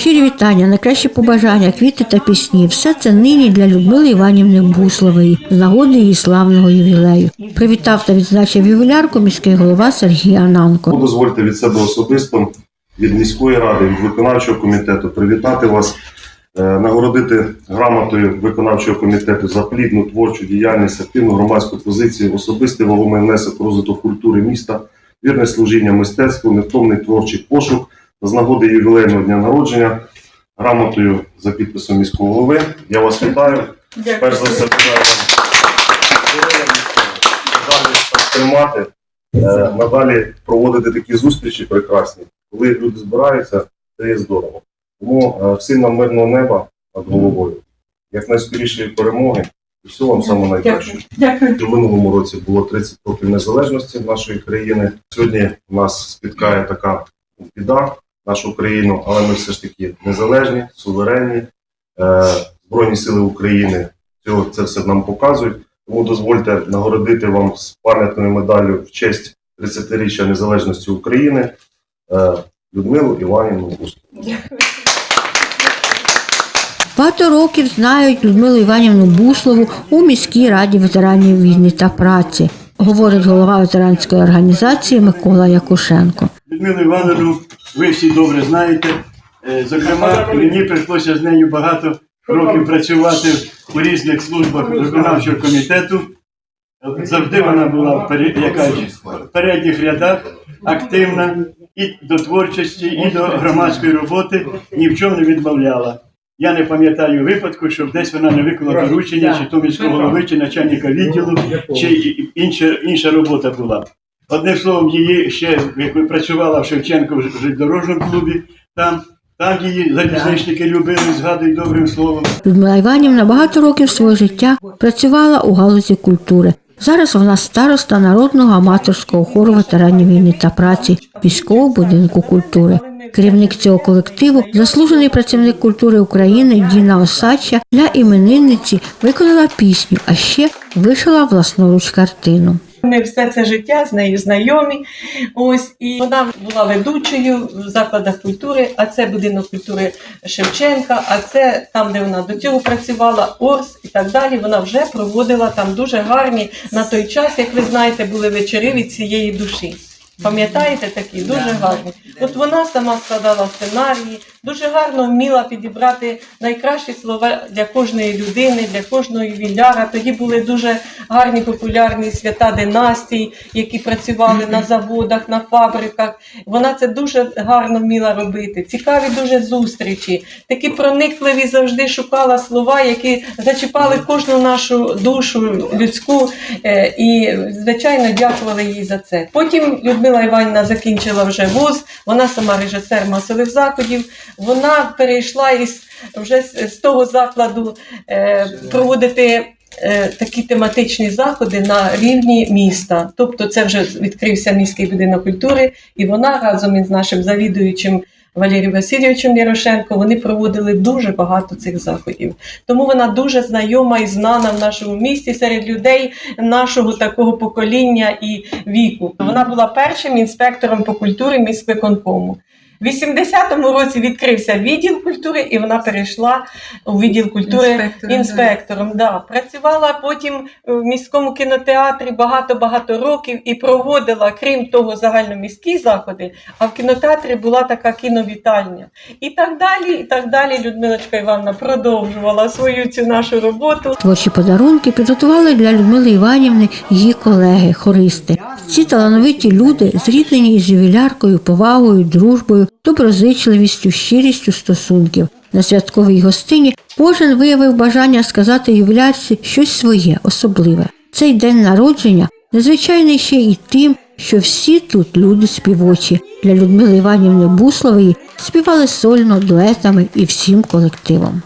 Щирі вітання, найкращі побажання, квіти та пісні. Все це нині для Людмили Іванівни Буслової з нагоди її славного ювілею. Привітав та відзначив ювілярку міський голова Сергій Ананко. Дозвольте від себе особисто, від міської ради, від виконавчого комітету привітати вас, е, нагородити грамотою виконавчого комітету за плідну творчу діяльність, активну громадську позицію, особистий вагомий внесок розвиток культури міста, вірне служіння мистецтву, невтомний творчий пошук з нагоди ювілейного дня народження грамотою за підписом міського голови. Я вас вітаю. Перш за все, бажаю вам тримати, е, надалі проводити такі зустрічі прекрасні. Коли люди збираються, це є здорово. Тому е, всім нам мирного неба над головою, як найскорішої перемоги і всього вам самого найкращого. Дякую. У минулому році було 30 років незалежності нашої країни. Сьогодні нас спіткає така біда нашу країну, але ми все ж таки незалежні, суверенні. Е, Збройні сили України цього це все нам показують. Тому дозвольте нагородити вам з пам'ятною медаллю в честь 30-річчя незалежності України е, Людмилу Іванівну Густу. Багато років знають Людмилу Іванівну Буслову у міській раді ветеранів війни та праці, говорить голова ветеранської організації Микола Якушенко. Людмилу Івановну ви всі добре знаєте. Е, Зокрема, мені прийшлося з нею багато років працювати у різних службах виконавчого комітету. Завжди вона була в передніх рядах, активна і до творчості, і до громадської роботи ні в чому не відмовляла. Я не пам'ятаю випадку, щоб десь вона не виконала доручення, чи то міського голови, чи начальника відділу, чи інша, інша робота була. Одним словом, її ще як працювала в Шевченко в железнодорожному клубі, там, там її залізничники любили, згадують добрим словом. Людмила Іванівна багато років свого життя працювала у галузі культури. Зараз вона староста народного аматорського хору ветеранів війни та праці військового будинку культури. Керівник цього колективу, заслужений працівник культури України Діна Осадча для іменинниці виконала пісню, а ще вишила власноруч картину. Ми все це життя з нею знайомі. Ось і вона була ведучою в закладах культури, а це будинок культури Шевченка, а це там, де вона до цього працювала, Орс і так далі. Вона вже проводила там дуже гарні на той час, як ви знаєте, були вечори від цієї душі. Пам'ятаєте такі? Дуже гарні. От вона сама складала сценарії, дуже гарно вміла підібрати найкращі слова для кожної людини, для кожного ювіляра. Тоді були дуже гарні популярні свята династій, які працювали на заводах, на фабриках. Вона це дуже гарно вміла робити. Цікаві дуже зустрічі. Такі проникливі завжди шукала слова, які зачіпали кожну нашу душу людську. Е, І, звичайно, дякували їй за це. Потім Людмила Іванівна закінчила вже вуз, вона сама режисер масових заходів. Вона перейшла із вже з, того закладу е, проводити. е, Такі тематичні заходи на рівні міста, тобто це вже відкрився міський будинок культури, і вона разом із нашим завідуючим Валерієм Васильовичем Ярошенко вони проводили дуже багато цих заходів. Тому вона дуже знайома і знана в нашому місті серед людей нашого такого покоління і віку. Вона була першим інспектором по культурі міськвиконкому. В 80-му році відкрився відділ культури, і вона перейшла у відділ культури Інспектором, інспектором. Да. Працювала потім в міському кінотеатрі багато-багато років і проводила, крім того, загальноміські заходи, а в кінотеатрі була така кіновітальня. І так далі, і так далі. Людмилочка Івановна продовжувала свою цю нашу роботу. Творчі подарунки підготували для Людмили Іванівни її колеги, хористи. Ці талановиті люди зріднені із ювіляркою, повагою, дружбою, доброзичливістю, щирістю стосунків. На святковій гостині кожен виявив бажання сказати ювілярці щось своє, особливе. Цей день народження незвичайний ще й тим, що всі тут люди співочі. Для Людмили Іванівни Буслової співали сольно, дуетами і всім колективом.